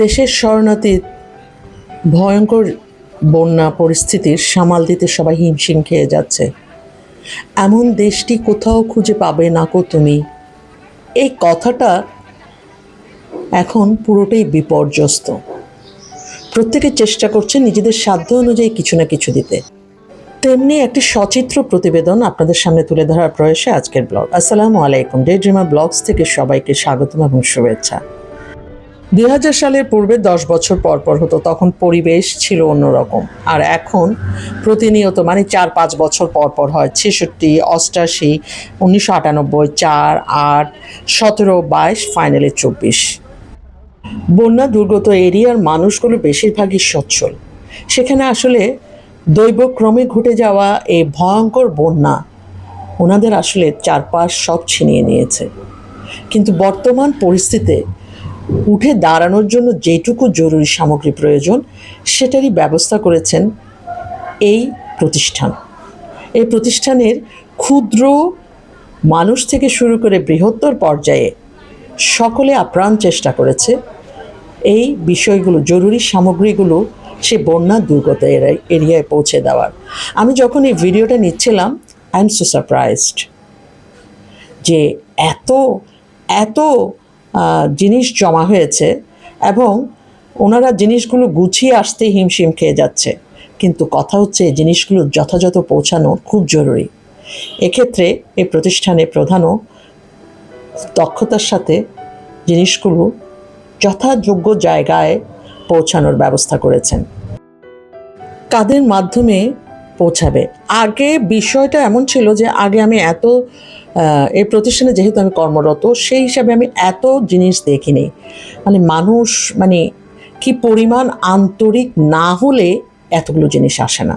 দেশের শরণার্থীর ভয়ঙ্কর বন্যা পরিস্থিতির সামাল দিতে সবাই হিমশিম খেয়ে যাচ্ছে। এমন দেশটি কোথাও খুঁজে পাবে না কো তুমি? এই কথাটা এখন পুরোটাই বিপর্যস্ত। প্রত্যেকে চেষ্টা করছে নিজেদের সাধ্য অনুযায়ী কিছু না কিছু দিতে। তেমনি একটি সচিত্র প্রতিবেদন আপনাদের সামনে তুলে ধরার প্রয়াসে আজকের ব্লগ। আসসালামু আলাইকুম ডে ড্রিমার ব্লগস থেকে সবাইকে স্বাগতম এবং শুভেচ্ছা। দুই হাজার সালের পূর্বে দশ বছর পর পর হতো, তখন পরিবেশ ছিল অন্যরকম। আর এখন প্রতিনিয়ত মানে চার পাঁচ বছর পর পর হয়, ছেষট্টি, অষ্টাশি, উনিশশো আটানব্বই, চার, আট, সতেরো, বাইশ, ফাইনালে চব্বিশ। বন্যা দুর্গত এরিয়ার মানুষগুলো বেশিরভাগই সচ্ছল। সেখানে আসলে দৈবক্রমে ঘটে যাওয়া এই ভয়ঙ্কর বন্যা ওনাদের আসলে চারপাশ সব ছিনিয়ে নিয়েছে। কিন্তু বর্তমান পরিস্থিতিতে উঠে দাঁড়ানোর জন্য যেটুকু জরুরি সামগ্রী প্রয়োজন, সেটারই ব্যবস্থা করেছেন এই প্রতিষ্ঠান। এই প্রতিষ্ঠানের ক্ষুদ্র মানুষ থেকে শুরু করে বৃহত্তর পর্যায়ে সকলে আপ্রাণ চেষ্টা করেছে এই বিষয়গুলো, জরুরি সামগ্রীগুলো সে বন্যা দুর্গত এরিয়ায় পৌঁছে দেওয়ার। আমি যখন এই ভিডিওটা নিচ্ছিলাম আই এম সো সারপ্রাইজড যে এত এত জিনিস জমা হয়েছে এবং ওনারা জিনিসগুলো গুছিয়ে আসতে হিমশিম খেয়ে যাচ্ছে। কিন্তু কথা হচ্ছে এই জিনিসগুলো যথাযথ পৌঁছানো খুব জরুরি। এক্ষেত্রে এই প্রতিষ্ঠানে প্রধানও দক্ষতার সাথে জিনিসগুলো যথাযোগ্য জায়গায় পৌঁছানোর ব্যবস্থা করেছেন। কাদের মাধ্যমে পৌঁছাবে। আগে বিষয়টা এমন ছিল যে আগে আমি এত এই প্রতিষ্ঠানে যেহেতু আমি কর্মরত, সেই হিসাবে আমি এত জিনিস দেখিনি। মানে মানুষ মানে কি পরিমাণ আন্তরিক না হলে এতগুলো জিনিস আসে না।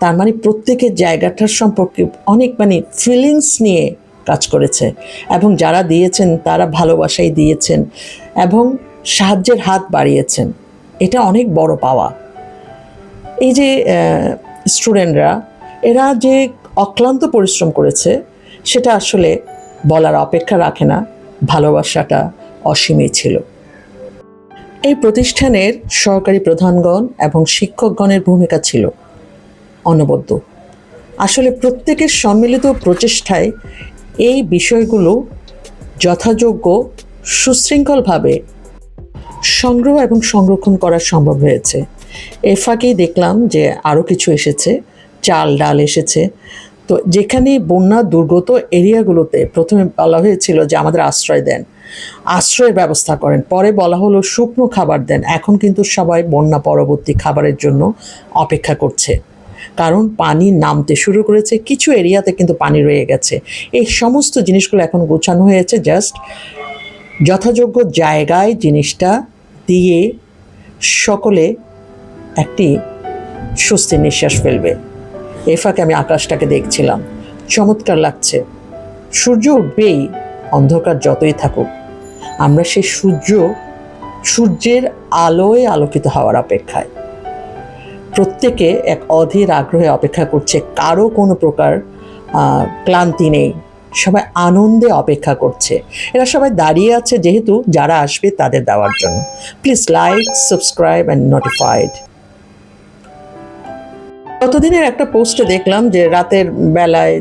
তার মানে প্রত্যেকের জায়গাটার সম্পর্কে অনেক মানে ফিলিংস নিয়ে কাজ করেছে। এবং যারা দিয়েছেন, তারা ভালোবাসাই দিয়েছেন এবং সাহায্যের হাত বাড়িয়েছেন। এটা অনেক বড় পাওয়া। এই যে স্টুডেন্টরা, এরা যে অক্লান্ত পরিশ্রম করেছে, সেটা আসলে বলার অপেক্ষা রাখে না, ভালোবাসাটা অসীমই ছিল। এই প্রতিষ্ঠানের সরকারি প্রধানগণ এবং শিক্ষকগণের ভূমিকা ছিল অনবদ্য। আসলে প্রত্যেকের সম্মিলিত প্রচেষ্টায় এই বিষয়গুলো যথাযোগ্য, সুশৃঙ্খলভাবে সংগ্রহ এবং সংরক্ষণ করা সম্ভব হয়েছে। এ ফাঁকেই দেখলাম যে আরও কিছু এসেছে, চাল, ডাল এসেছে। তো যেখানে বন্যা দুর্গত এরিয়াগুলোতে প্রথমে বলা হয়েছিল যে আমাদের আশ্রয় দেন, আশ্রয়ের ব্যবস্থা করেন। পরে বলা হলো শুকনো খাবার দেন। এখন কিন্তু সবাই বন্যা পরবর্তী খাবারের জন্য অপেক্ষা করছে। কারণ পানি নামতে শুরু করেছে, কিছু এরিয়াতে কিন্তু পানি রয়ে গেছে। এই সমস্ত জিনিসগুলো এখন গোছানো হয়েছে জাস্ট যথাযোগ্য জায়গায় জিনিসটা দিয়ে সকলে একটি স্বস্তির নিঃশ্বাস ফেলবে। এ ফাঁকে আমি আকাশটাকে দেখছিলাম। চমৎকার লাগছে। সূর্য উঠবেই, অন্ধকার যতই থাকুক। আমরা সেই সূর্য, সূর্যের আলোয় আলোকিত হওয়ার অপেক্ষায়। প্রত্যেকে এক অধীর আগ্রহে অপেক্ষা করছে, কারও কোনো প্রকার ক্লান্তি নেই। সবাই আনন্দে অপেক্ষা করছে। এরা সবাই দাঁড়িয়ে আছে, যেহেতু যারা আসবে তাদের দেওয়ার জন্য। Please like subscribe and notified গতদিনের একটা পোস্টে দেখলাম যে রাতের বেলায়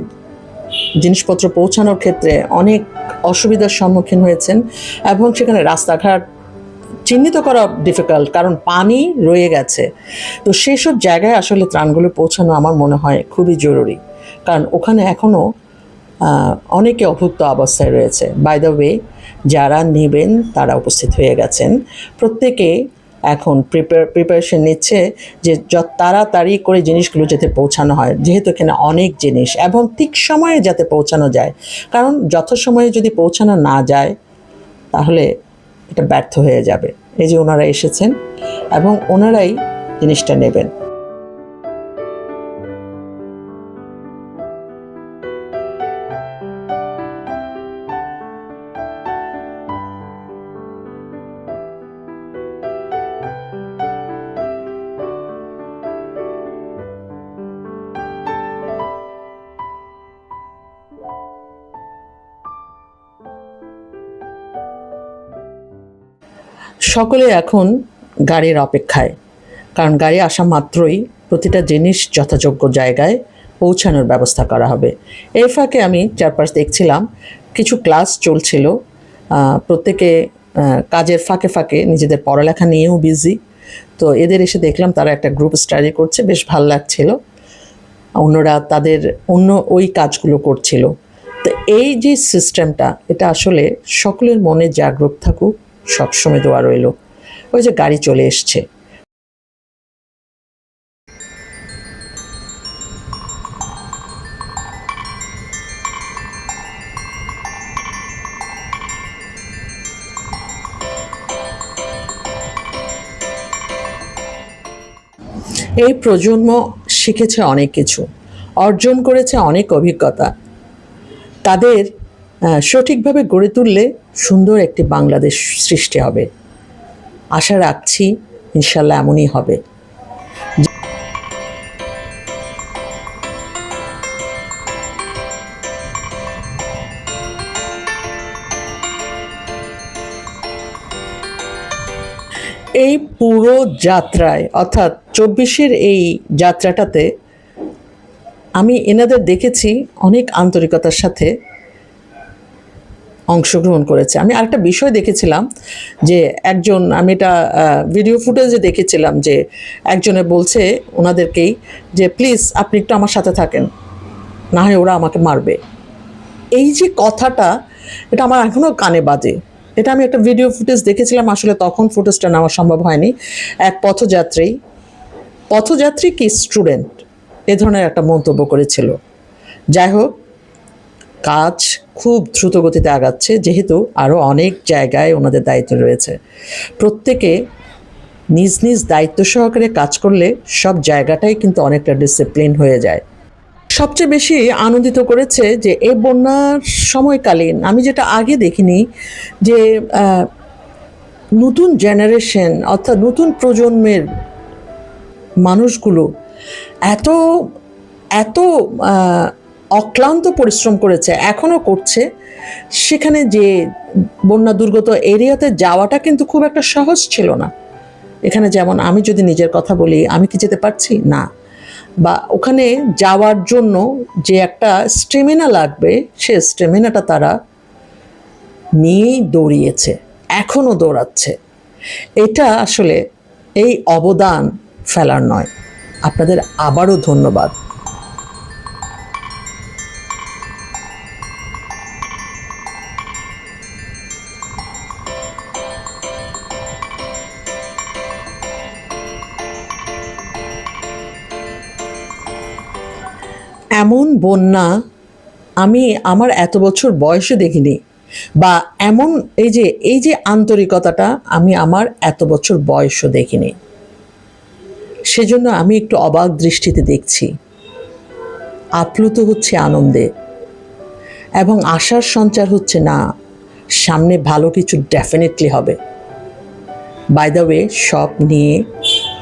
জিনিসপত্র পৌঁছানোর ক্ষেত্রে অনেক অসুবিধার সম্মুখীন হয়েছেন এবং সেখানে রাস্তাঘাট চিহ্নিত করা ডিফিকাল্ট কারণ পানি রয়ে গেছে। তো সেসব জায়গায় আসলে ত্রাণগুলো পৌঁছানো আমার মনে হয় খুবই জরুরি। কারণ ওখানে এখনও অনেকে অভুক্ত অবস্থায় রয়েছে। বাই দ্য ওয়ে যারা নেবেন তারা উপস্থিত হয়ে গেছেন। প্রত্যেকে এখন প্রিপার প্রিপারেশন নিচ্ছে যে যত তাড়াতাড়ি করে জিনিসগুলো যাতে পৌঁছানো হয়। যেহেতু এখানে অনেক জিনিস এবং ঠিক সময়ে যাতে পৌঁছানো যায়। কারণ যথাসময়ে যদি পৌঁছানো না যায়, তাহলে এটা ব্যর্থ হয়ে যাবে। এই যে ওনারা এসেছেন এবং ওনারাই জিনিসটা নেবেন। সকলে এখন গাড়ির অপেক্ষায়, কারণ গাড়ি আসা মাত্রই প্রতিটা জিনিস যথাযোগ্য জায়গায় পৌঁছানোর ব্যবস্থা করা হবে। এর ফাঁকে আমি চারপাশ দেখছিলাম, কিছু ক্লাস চলছিল প্রত্যেকে কাজের ফাঁকে ফাঁকে নিজেদের পড়ালেখা নিয়েও বিজি। তো এদের এসে দেখলাম তারা একটা গ্রুপ স্টাডি করছে, বেশ ভালো লাগছিল। অন্যরা তাদের অন্য ওই কাজগুলো করছিল। তো এই যে সিস্টেমটা, এটা আসলে সকলের মনে জাগ্রত থাকুক সবসময় দোয়া রইল ওই যে গাড়ি চলে এসছে। এই প্রজন্ম শিখেছে অনেক কিছু, অর্জন করেছে অনেক অভিজ্ঞতা। তাদের সঠিকভাবে গড়ে তুললে সুন্দর একটি বাংলাদেশ সৃষ্টি হবে। আশা রাখছি ইনশাল্লাহ এমনই হবে। এই পুরো যাত্রায়, অর্থাৎ চব্বিশের এই যাত্রাটাতে আমি এনাদের দেখেছি অনেক আন্তরিকতার সাথে। অংশগ্রহণ করেছে। আমি আরেকটা বিষয় দেখেছিলাম যে একজন, আমি এটা ভিডিও ফুটেজে দেখেছিলাম যে একজনে বলছে ওনাদেরকেই যে প্লিজ আপনি একটু আমার সাথে থাকেন। না হয় ওরা আমাকে মারবে। এই যে কথাটা, এটা আমার এখনও কানে বাজে। এটা আমি একটা ভিডিও ফুটেজ দেখেছিলাম, আসলে তখন ফুটেজটা নেওয়া সম্ভব হয়নি। এক পথযাত্রী পথযাত্রী কি স্টুডেন্ট এ ধরনের একটা মন্তব্য করেছিল। যাই হোক কাজ খুব দ্রুত গতিতে আগাচ্ছে, যেহেতু আরও অনেক জায়গায় ওনাদের দায়িত্ব রয়েছে। প্রত্যেকে নিজ নিজ দায়িত্ব সহকারে কাজ করলে সব জায়গাটাই কিন্তু অনেকটা ডিসিপ্লিন হয়ে যায়। সবচেয়ে বেশি আনন্দিত করেছে যে এই বন্যার সময়কালীন আমি যেটা আগে দেখিনি যে নতুন জেনারেশন অর্থাৎ নতুন প্রজন্মের মানুষগুলো এত এত অক্লান্ত পরিশ্রম করেছে, এখনও করছে। সেখানে যে বন্যা দুর্গত এরিয়াতে যাওয়াটা কিন্তু খুব একটা সহজ ছিল না। এখানে যেমন আমি যদি নিজের কথা বলি, আমি কি যেতে পারছি? না। বা ওখানে যাওয়ার জন্য যে একটা স্টেমিনা লাগবে, সে স্টেমিনাটা তারা নিয়েই দৌড়িয়েছে, এখনও দৌড়াচ্ছে। এটা আসলে এই অবদান ফেলার নয়। আপনাদের আবারও ধন্যবাদ। এমন বন্যা আমি আমার এত বছর বয়সে দেখিনি বা এমন এই যে এই যে আন্তরিকতাটা আমি আমার এত বছর বয়সও দেখিনি। সেজন্য আমি একটু অবাক দৃষ্টিতে দেখছি। আপ্লুত হচ্ছে আনন্দে এবং আশার সঞ্চার হচ্ছে না, সামনে ভালো কিছু ডেফিনেটলি হবে। বাই দ্য ওয়ে সব নিয়ে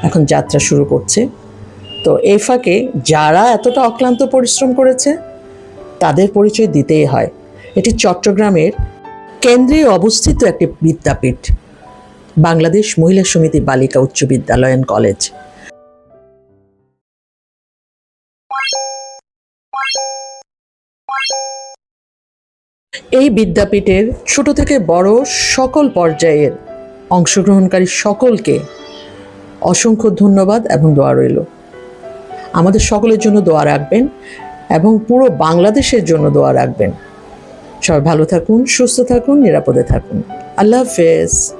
এখন যাত্রা শুরু করছে। তো এই ফাঁকে যারা এতটা অক্লান্ত পরিশ্রম করেছে, তাদের পরিচয় দিতেই হয়। এটি চট্টগ্রামের কেন্দ্রে অবস্থিত একটি বিদ্যাপীঠ, বাংলাদেশ মহিলা সমিতি বালিকা উচ্চ বিদ্যালয় অ্যান্ড কলেজ। এই বিদ্যাপীঠের ছোট থেকে বড় সকল পর্যায়ের অংশগ্রহণকারী সকলকে অসংখ্য ধন্যবাদ এবং দোয়া রইল। আমাদের সকলের জন্য দোয়া রাখবেন এবং পুরো বাংলাদেশের জন্য দোয়া রাখবেন। সবাই ভালো থাকুন, সুস্থ থাকুন, নিরাপদে থাকুন। আল্লাহ হাফেজ।